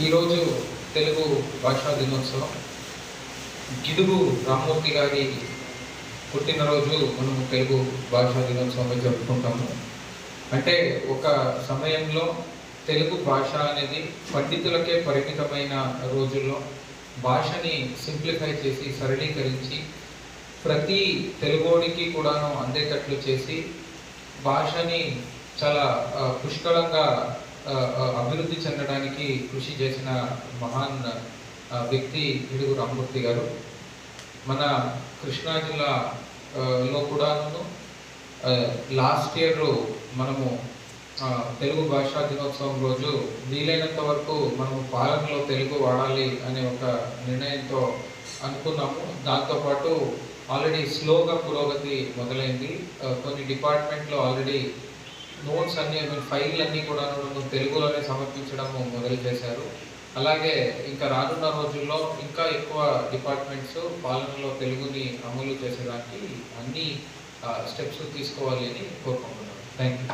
ఈరోజు తెలుగు భాషా దినోత్సవం. గిడుగు రామ్మూర్తి గారి పుట్టినరోజు మనం తెలుగు భాషా దినోత్సవంగా జరుపుకుంటాము. అంటే ఒక సమయంలో తెలుగు భాష అనేది పండితులకే పరిమితమైన రోజుల్లో భాషని సింప్లిఫై చేసి సరళీకరించి ప్రతి తెలుగుడికి కూడాను అందేటట్లు చేసి భాషని చాలా పుష్కలంగా అభివృద్ధి చెందడానికి కృషి చేసిన మహాన్ వ్యక్తి ఇడుగు రామమూర్తి గారు. మన కృష్ణా జిల్లా లో కూడాను లాస్ట్ ఇయర్ మనము తెలుగు భాషా దినోత్సవం రోజు వీలైనంత వరకు మనము పాలనలో తెలుగు వాడాలి అనే ఒక నిర్ణయంతో అనుకున్నాము. దాంతోపాటు ఆల్రెడీ స్లోగా పురోగతి మొదలైంది. కొన్ని డిపార్ట్మెంట్లో ఆల్రెడీ నోట్స్ అన్ని ఫైల్ అన్నీ కూడా తెలుగులోనే సమర్పించడం మొదలు చేశారు. అలాగే ఇంకా రానున్న రోజుల్లో ఇంకా ఎక్కువ డిపార్ట్మెంట్స్ పాలనలో తెలుగుని అమలు చేసేదానికి అన్ని స్టెప్స్ తీసుకోవాలి అని కోరుకుంటున్నాను. Thank you